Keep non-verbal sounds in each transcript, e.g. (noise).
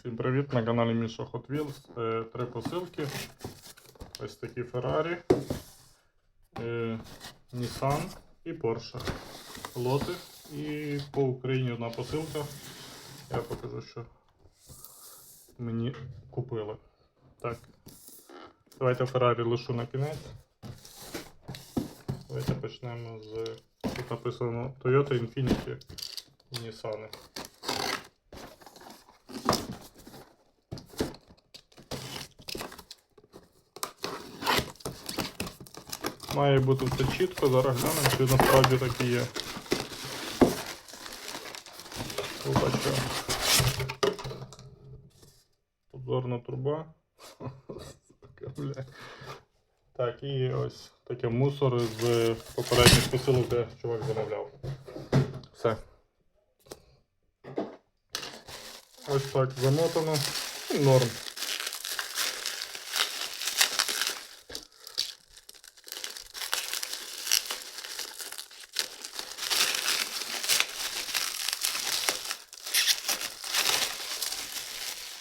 Всім привіт на каналі Міша Hot Wheels. Е, Три посилки. Ось такі Ferrari, е, Nissan і Porsche. Лоти. І по Україні одна посилка. Я покажу, що мені купили. Так. Давайте Ferrari лишу на кінець. Давайте почнемо з. Тут написано Toyota Infiniti і Nissan. Має бути все чітко, зараз глянемо, чи насправді так і є. Побачимо. Обзорна труба. (laughs) Так, і ось таке мусор з попередніх посилок, де чувак замовляв. Все. Ось так замотано. І Норм.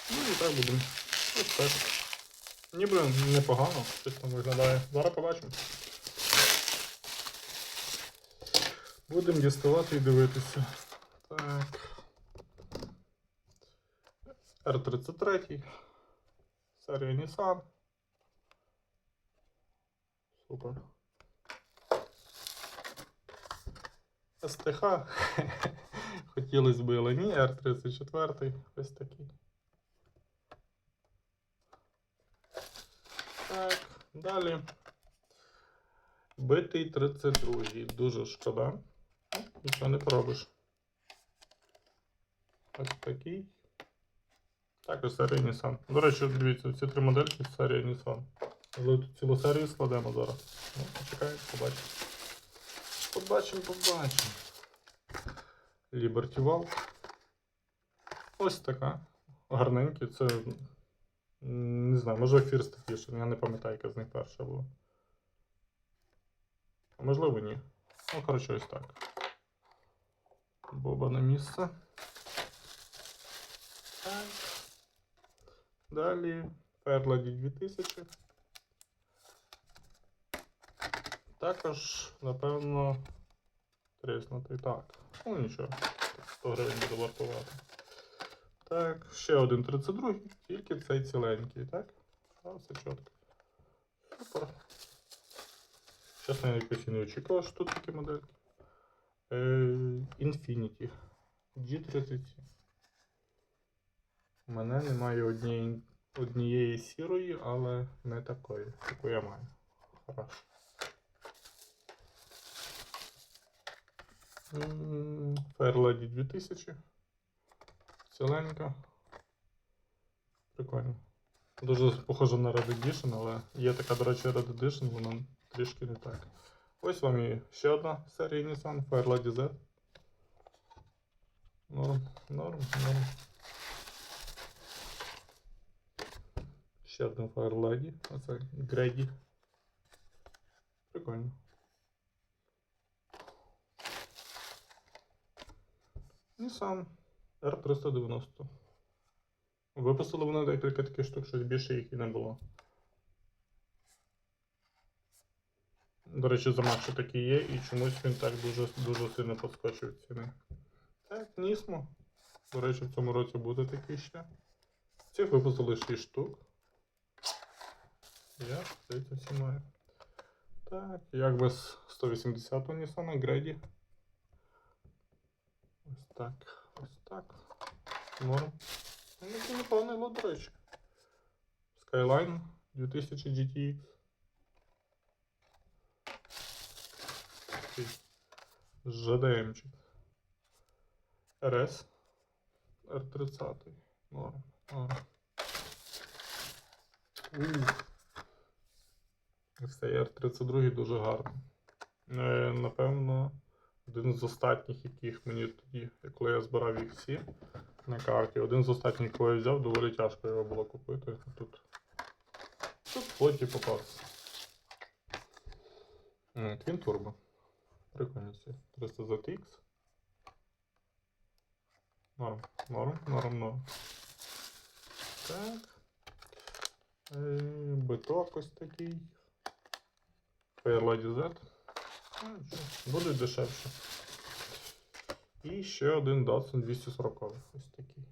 Ну і так будемо. Ось так. Ніби непогано, щось там виглядає. Зараз побачимо. Будемо діставати і дивитися. Так. R33. Серія Nissan. Супер. СТХ. (laughs) Хотілося б, але ні, R34. Ось такий. Так, далі. Битий 32. Дуже шкода. Нічого не поробиш. Ось такий. Також серія Nissan. До речі, дивіться, ці три модельки з серії Nissan. Але тут цілу серію складемо зараз. Ну, почекаємо, побачимо. Побачимо, побачимо. Liberty Valve. Ось така. Гарненькі. Це. Не знаю, може First Edition, я не пам'ятаю, яка з них перша була. Можливо, ні. Ну, коротше, ось так. Боба на місце. Далі Fairlady 2000. Також, напевно, тріснутий. Так. Ну нічого. 100 гривень буде вартувати. Так, ще один 32, тільки цей ціленький, так? А, все чітко. Супер. Чесно, я якось і не очікував, що тут такі модельки. Е, Infinity G37. У мене немає однієї, однієї сірої, але не такої. Таку я маю. Хорошо. Fairlady 2000. Ціленька. Прикольно. Дуже похоже на Red Edition, але є така, до речі, Red Edition, вона трішки не так. Ось вам і ще одна серія Nissan Fairlady Z. Норм, норм, норм. Ще одна Fairlady. Оце Grady. Прикольно. Nissan R390. Випустили вони декілька таких штук, щось більше їх і не було. До речі, замах ще такий є, і чомусь він так дуже дуже сильно підскочив ціни. Так, Нісмо. До речі, в цьому році буде такий ще. Цих випустили 6 штук. Я, здається, всі маю. Так, як без 180-го Nissan Греді. Ось так. Ось так. Норм. Ну, це непоганий лот. Skyline 2000 GTX. ЖДМчик. RS R30. Норм. Норм. Ось Цей R32 дуже гарний. Е, Напевно, один з останніх, яких мені тоді, коли я збирав їх всі на карті. Один з останніх, кого я взяв, доволі тяжко його було купити. Тут, тут в флоті попався. М, Twin Turbo. Прикольно це. 300 ZX. Норм, норм, норм, норм. Так. Е, Биток ось такий. Fairlady Z. Ну, нічого, Будуть дешевше. І ще один Datsun 240 ось такий.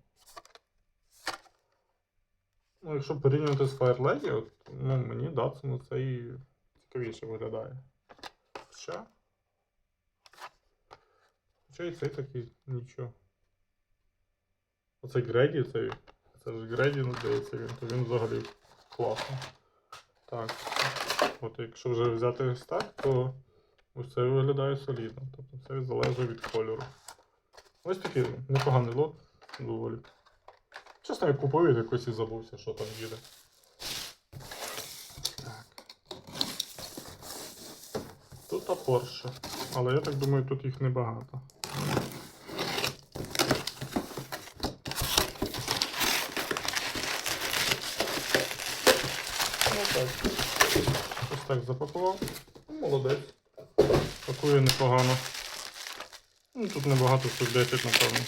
Ну, якщо порівнювати з Firelady, от, ну, мені Datsun цей цікавіше виглядає. Хоча. Хоча і цей такий нічого. Оцей Греді, цей. Це ж Греді, ну, здається, він, то він взагалі класний. Так. От якщо вже взяти так, то ось це виглядає солідно. Тобто це залежить від кольору. Ось такий непоганий лот, доволі. Чесно, я купив якось і забувся, що там їде. Тут Porsche, але я так думаю, тут їх небагато. Ну. Ось так запакував. Ну, Молодець. Пакує непогано. Ну, тут небагато, штук 10, напевно.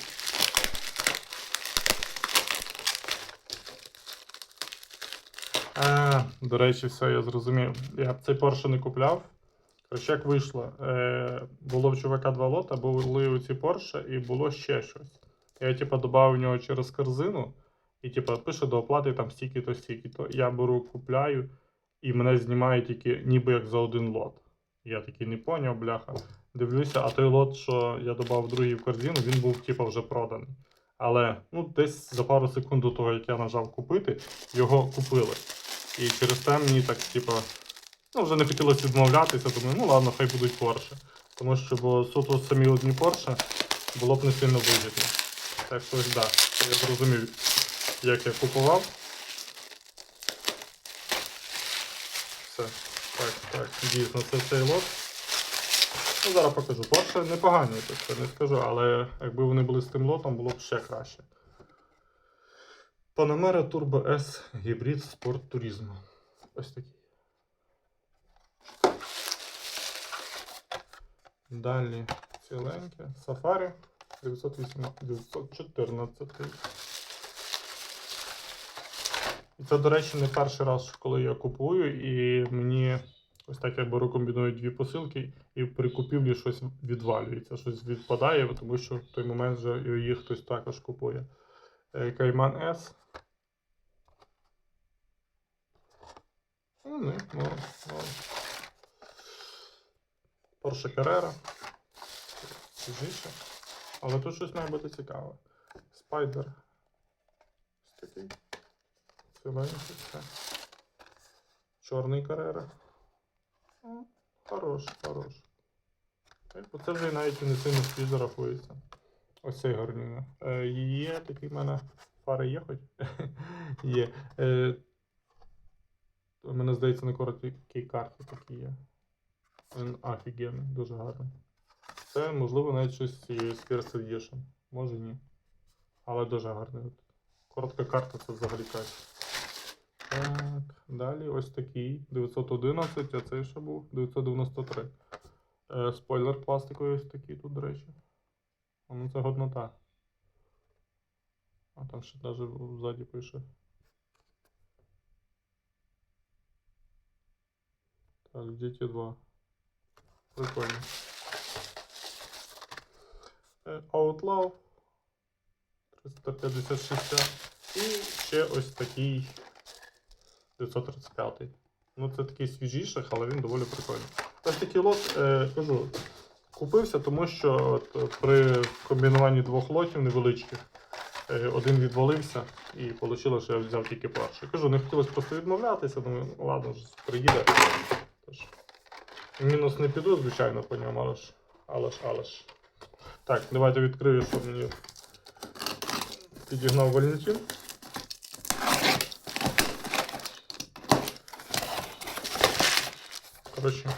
А, до речі, все, я зрозумів. Я цей Porsche не купляв. Коротше, як вийшло? Е, було в чувака два лота, були оці Porsche і було ще щось. Я, типа, додав в нього через корзину, і, типа, пише до оплати там стільки-то, стільки-то. Я беру, купляю, і мене знімає тільки ніби як за один лот. Я такий не поняв, бляха. Дивлюся, а той лот, що я додав другий в корзину, він був типа вже проданий. Але ну, десь за пару секунд до того, як я нажав купити, його купили. І через те мені так, типа, ну, вже не хотілося відмовлятися, думаю, ну ладно, хай будуть Porsche. Тому що бо суто самі одні Porsche було б не сильно вигідно. Так що ось, да, я зрозумів, як я купував. Все. Так, так, дійсно, це цей лот. Ну, зараз покажу. Porsche непогані, що не скажу, але якби вони були з тим лотом, було б ще краще. Panamera Turbo S Hybrid Sport Turismo. Ось такий. Далі ціленьке. Safari 908, 914. І це, до речі, не перший раз, коли я купую, і мені ось так я беру, комбіную дві посилки, і при купівлі щось відвалюється, щось відпадає, тому що в той момент вже їх хтось також купує. Е, Кайман S. Ну, не, ну, ну. Porsche Carrera. Свіжіше. Але тут щось має бути цікаве. Spider. Ось такий. Ціленький. все. Чорний Carrera. Хорош, хорош. Це вже навіть не сильно свіжо рахується. Ось цей гарнюня. Е, є такий в мене. Фари є хоч? (laughs) є. Е, у мене здається на короткій карті такі є. Він офігенний, дуже гарний. Це, можливо, навіть щось з Edition. Може ні. Але дуже гарний. Коротка карта це взагалі кайф. Далі ось такий 911, а цей ще був 993. Е, спойлер пластиковий ось такий тут, до речі. Ну це годнота. А там ще навіть ззаді пише. Так, діти 2. Прикольно. Е, Outlaw 356. І ще ось такий 935. Ну, це такий свіжіший, але він доволі прикольний. Ось такий лот, е, кажу, купився, тому що от, при комбінуванні двох лотів невеличких е, один відвалився і вийшло, що я взяв тільки перший. Кажу, не хотілося просто відмовлятися, думаю, ну ладно, приїде. Тож, мінус не піду, звичайно, по ньому, але ж, але ж, але ж. Так, давайте відкрию, щоб мені підігнав Валентин. Коротше,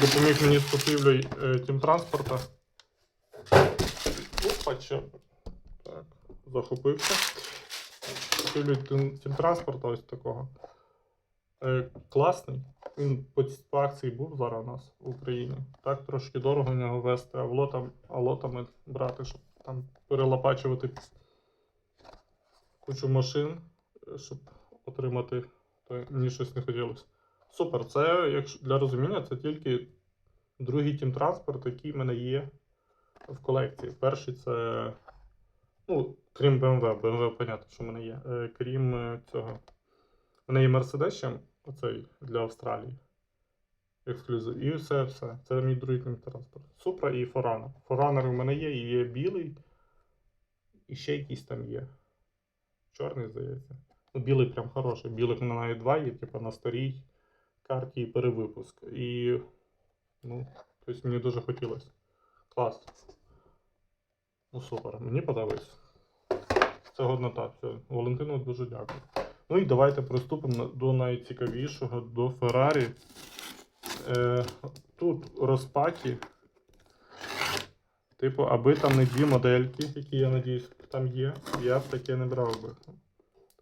допоміг мені з купівлею е, тімтранспорта. Опа, що? Так, захопився. Купівлю тим, тімтранспорта ось такого. Е, класний. Він по, акції був зараз у нас в Україні. Так трошки дорого в нього вести, а лотам, лотами брати, щоб там перелопачувати кучу машин. е, щоб отримати, то мені щось не хотілося. Супер, це, якщо для розуміння, це тільки другий тім транспорт, який в мене є в колекції. Перший це. Ну, крім BMW, BMW, понятно, що в мене є. Е, крім е, цього. У мене є Mercedes ще, оцей для Австралії. Ексклюзив. І все, все. Це мій другий тім транспорт. Супра і Forerunner. Forerunner у мене є, і є білий. І ще якийсь там є. Чорний, здається. Ну, білий прям хороший. Білих в мене навіть два є, типу на старій карті і перевипуск. І. Ну, тобто мені дуже хотілося. Клас. Ну супер, мені подобається. Це годнота. Валентину дуже дякую. Ну і давайте приступимо до найцікавішого, до Феррарі. Е, тут розпаки. Типу, аби там не дві модельки, які я надіюсь там є, я б таке не брав би.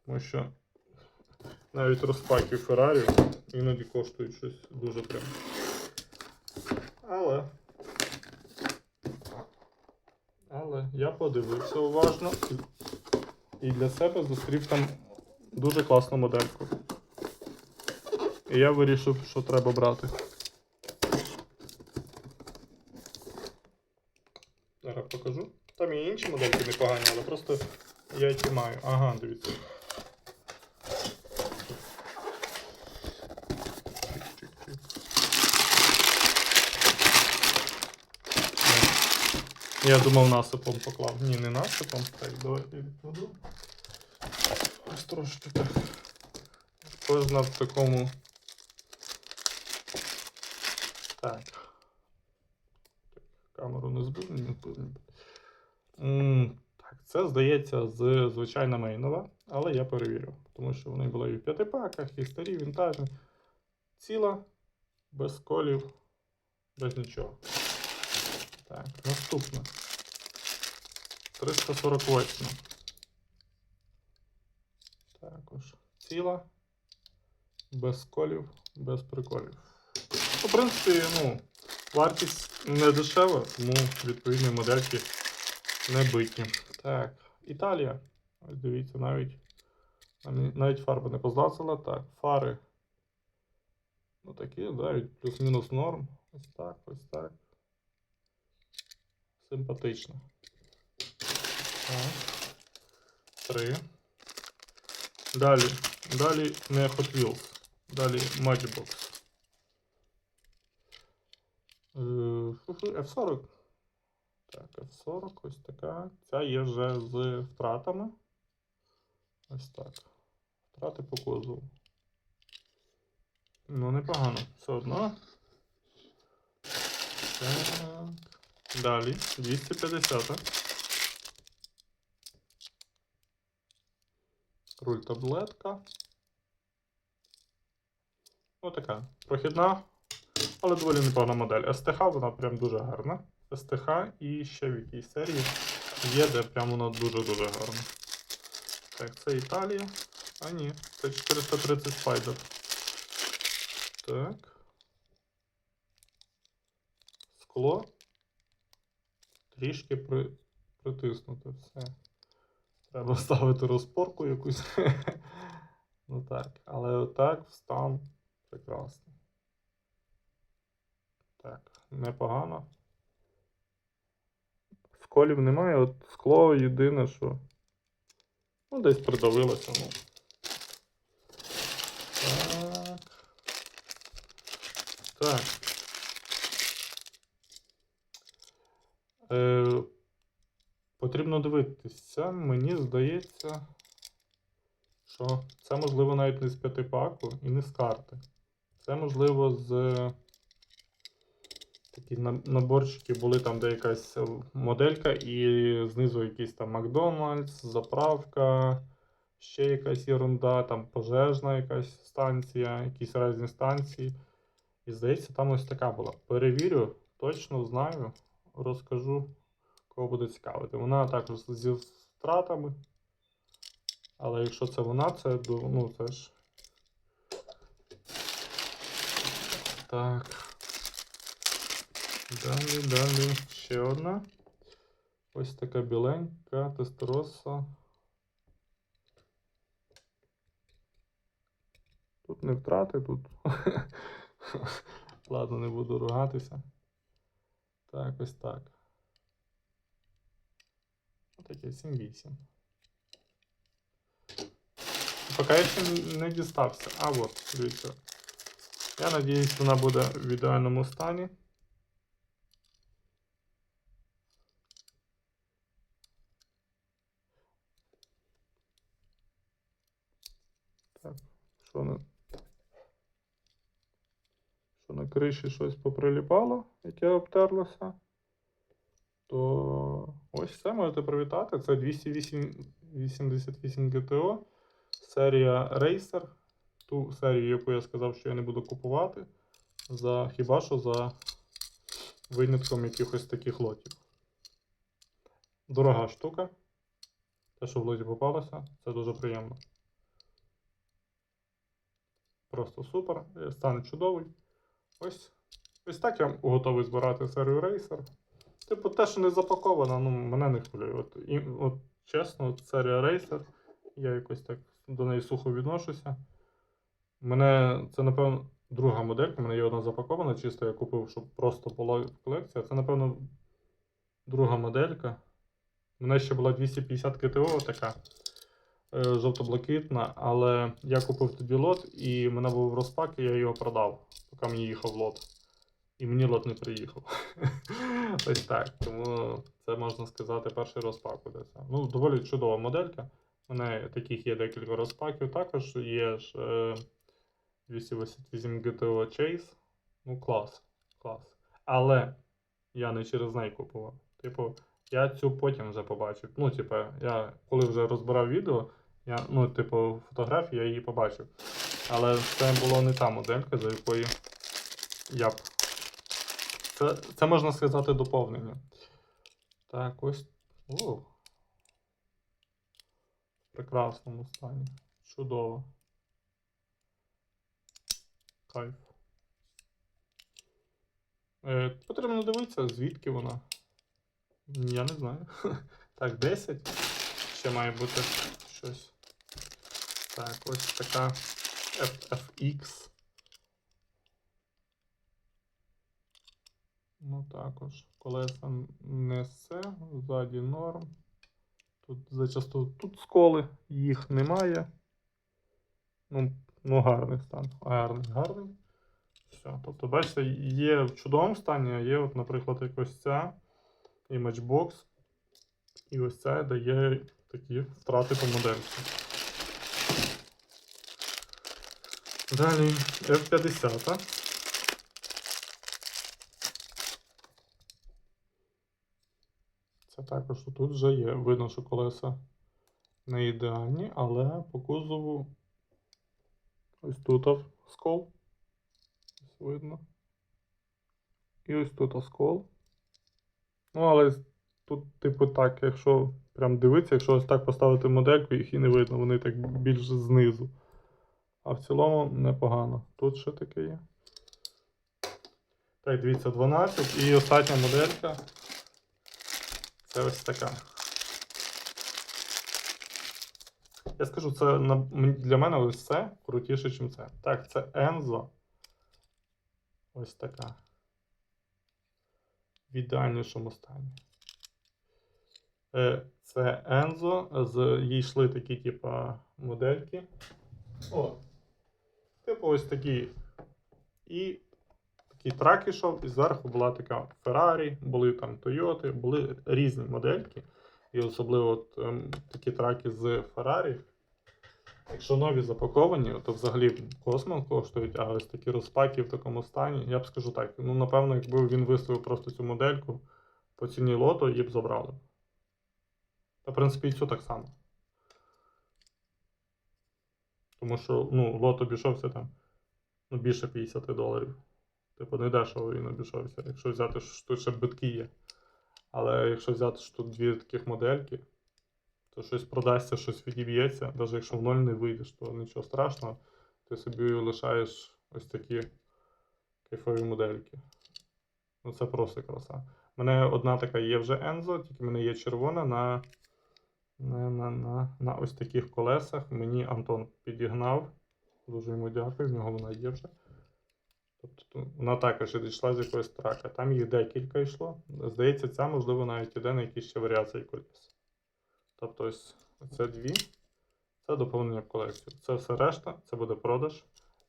Тому що навіть розпаки Феррарі іноді коштують щось дуже прям. Але. Але я подивився уважно і, для себе зустрів там дуже класну модельку. І я вирішив, що треба брати. Зараз покажу. Там і інші модельки непогані, але просто я ті маю. Ага, дивіться. Я думав насипом поклав. Ні, не насипом. Так, давайте відкладу. Ось трошки так. Кожна в такому. Так. Камеру не збив, не збив. Так, це здається з звичайна мейнова, але я перевірю. Тому що вони були і в п'ятипаках, і старі, вінтажні. Ціла, без колів, без нічого. Так, наступне. 348. Також ціла. Без колів, без приколів. Ну, в принципі, ну, вартість не дешева, тому відповідні модельки не биті. Так, Італія. Ось дивіться, навіть, навіть фарба не позлацала. Так, фари. Ну такі, навіть плюс-мінус норм. Ось так, ось так. Симпатично. Три. Далі. Далі не Hot Wheels. Далі Matchbox. F40. Так, F40, ось така. Ця є вже з втратами. Ось так. Втрати по кузову. Ну, непогано. Все одно. Так. Далі. 250. Руль таблетка. Отака. Прохідна, але доволі непогана модель. СТХ вона прям дуже гарна. СТХ і ще в якійсь серії є, де прям вона дуже-дуже гарна. Так, це Італія. А ні, це 430 Spider. Так. Скло. Трішки при... притиснуте все. Треба ставити розпорку якусь. (laughs) ну так. Але отак стан прекрасний. Так, непогано. Сколів немає, от скло єдине, що. Ну, десь придавилося, ну. Так. Так. Е, потрібно дивитися. Мені здається, що це можливо навіть не з п'ятипаку і не з карти. Це можливо з такі наборчики були там, де якась моделька, і знизу якийсь там Макдональдс, заправка, ще якась ерунда, там пожежна якась станція, якісь різні станції. І здається, там ось така була. Перевірю, точно знаю, розкажу, кого буде цікавити. Вона також зі втратами. Але якщо це вона, це ну це ж. Так. Далі, далі. Ще одна. Ось така біленька тестероса. Тут не втрати, тут. (laughs) Ладно, не буду ругатися. Так, ось так. Таке 7-8. Поки ще не дістався. А от, дивіться. Я надіюсь, вона буде в ідеальному стані. Так, що на. Що на криші щось поприліпало, яке обтерлося. То ось це можете привітати. Це 288 GTO. Серія Racer. Ту серію, яку я сказав, що я не буду купувати. За, хіба що за винятком якихось таких лотів. Дорога штука. Те, що в лоті попалося, це дуже приємно. Просто супер. е, Стан чудовий. Ось. Ось так я готовий збирати серію Racer. Типу, те, що не запаковано, ну, мене не хвилює. От, і, от чесно, от серія Racer, я якось так до неї сухо відношуся. Мене це, напевно, друга моделька, в мене є одна запакована, чисто я купив, щоб просто була в колекції. Це, напевно, друга моделька. У мене ще була 250 КТО така е, жовто-блакитна, але я купив тоді лот, і мене був розпак, і я його продав, поки мені їхав лот. І мені лот не приїхав. (laughs) Ось так. Тому це можна сказати перший розпак. це. Ну, доволі чудова моделька. У мене таких є декілька розпаків. Також є ж е, 288 GTO Chase. Ну, клас. Клас. Але я не через неї купував. Типу, я цю потім вже побачив. Ну, типу, я коли вже розбирав відео, я, ну, типу, фотографії я її побачив. Але це була не та моделька, за якою я б. Це, це можна сказати доповнення. Так, ось. О. В прекрасному стані. Чудово. Кайф. Е, потрібно дивитися, звідки вона. Я не знаю. (laughs) Так, 10. Ще має бути щось. Так, ось така FFX. Ну також. Колеса несе, ззаді норм. Тут зачасту тут сколи, їх немає. Ну, ну гарний стан. Гарний, гарний. Все. Тобто, бачите, є в чудовому стані, а є, от, наприклад, якось ця Imagebox. І ось ця дає такі втрати по модельці. Далі F50. Також тут вже є. Видно, що колеса не ідеальні, але по кузову ось тут скол. Ось видно. І ось тут оскол. Ну, але тут, типу, так, якщо прям дивитися, якщо ось так поставити модельку, їх і не видно, вони так більш знизу. А в цілому непогано. Тут ще таке є. Так, дивіться, 12. І остання моделька. Це ось така. Я скажу, це для мене ось це крутіше, ніж це. Так, це Enzo. Ось така. В ідеальнішому стані. Е, Це Enzo. З їй йшли такі, типа, модельки. О. Типу ось такі. І такий трак ішов, і зверху була така Ferrari, були там Toyota, були різні модельки. І особливо от, ем, такі траки з Ferrari. Якщо нові запаковані, то взагалі космос коштують, а ось такі розпаки в такому стані, я б скажу так. Ну, напевно, якби він виставив просто цю модельку по ціні лото, її б забрали. Та, в принципі, і цю так само. Тому що ну, лот обійшовся там ну, більше 50 доларів. Типу, не дешево він обійшовся, якщо взяти, що тут ще битки є. Але якщо взяти що тут дві таких модельки, то щось продасться, щось відіб'ється. Навіть якщо в ноль не вийдеш, то нічого страшного. Ти собі лишаєш ось такі кайфові модельки. Ну це просто краса. У мене одна така є вже Enzo, тільки в мене є червона на, на, на, на, на ось таких колесах. Мені Антон підігнав. Дуже йому дякую, в нього вона є вже. Тобто вона також відійшла з якоїсь трака. Там їх декілька йшло. Здається, ця, можливо, навіть іде на якісь ще варіації коліс. Тобто ось це дві. Це доповнення в колекцію. Це все решта, це буде продаж.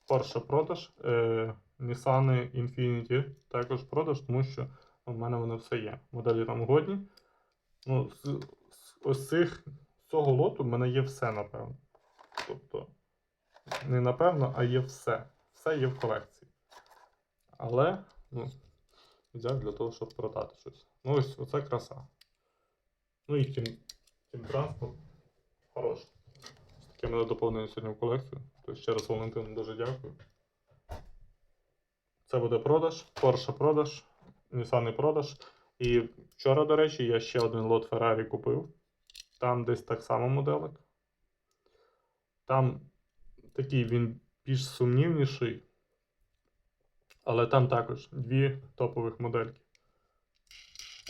Porsche продаж. Е, Nissan Infiniti також продаж, тому що у мене вони все є. Моделі там годні. Ну, з, з ось цих з цього лоту в мене є все, напевно. Тобто, не напевно, а є все. Все є в колекції. Але, ну, взяв для того, щоб продати щось. Ну, ось оце краса. Ну і тім, тім транспорт хорош. Ось таке мене доповнення сьогодні в колекцію. Тобто ще раз Валентину дуже дякую. Це буде продаж, Porsche продаж, Nissan продаж. І вчора, до речі, я ще один лот Ferrari купив. Там десь так само моделик. Там такий він більш сумнівніший. Але там також дві топових модельки.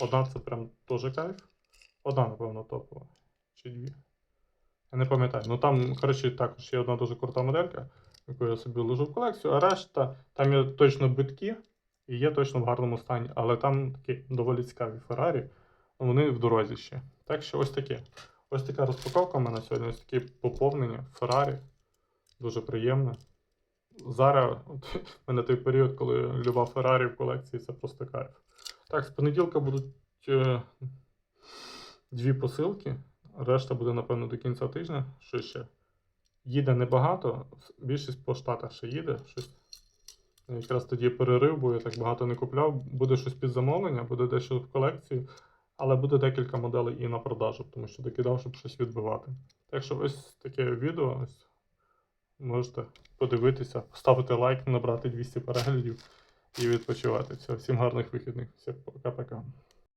Одна це прям теж кайф. Одна, напевно, топова. Чи дві. Я не пам'ятаю. Ну там, коротше, також є одна дуже крута моделька, яку я собі ложу в колекцію, а решта там є точно битки і є точно в гарному стані. Але там такі доволі цікаві Феррарі. Вони в дорозі ще. Так що ось таке. Ось така розпаковка в мене сьогодні, ось таке поповнення Феррарі. Дуже приємно. Зараз от, (laughs) в мене той період, коли люба Феррарі в колекції, це просто кайф. Так, з понеділка будуть е, дві посилки. Решта буде, напевно, до кінця тижня. Що ще? Їде небагато, більшість по штатах ще їде. Щось. Якраз тоді перерив, бо я так багато не купляв. Буде щось під замовлення, буде дещо в колекцію, але буде декілька моделей і на продажу, тому що докидав, щоб щось відбивати. Так що ось таке відео. Ось. Можете подивитися, поставити лайк, набрати 200 переглядів і відпочивати. Все, всім гарних вихідних. Всім пока-пока.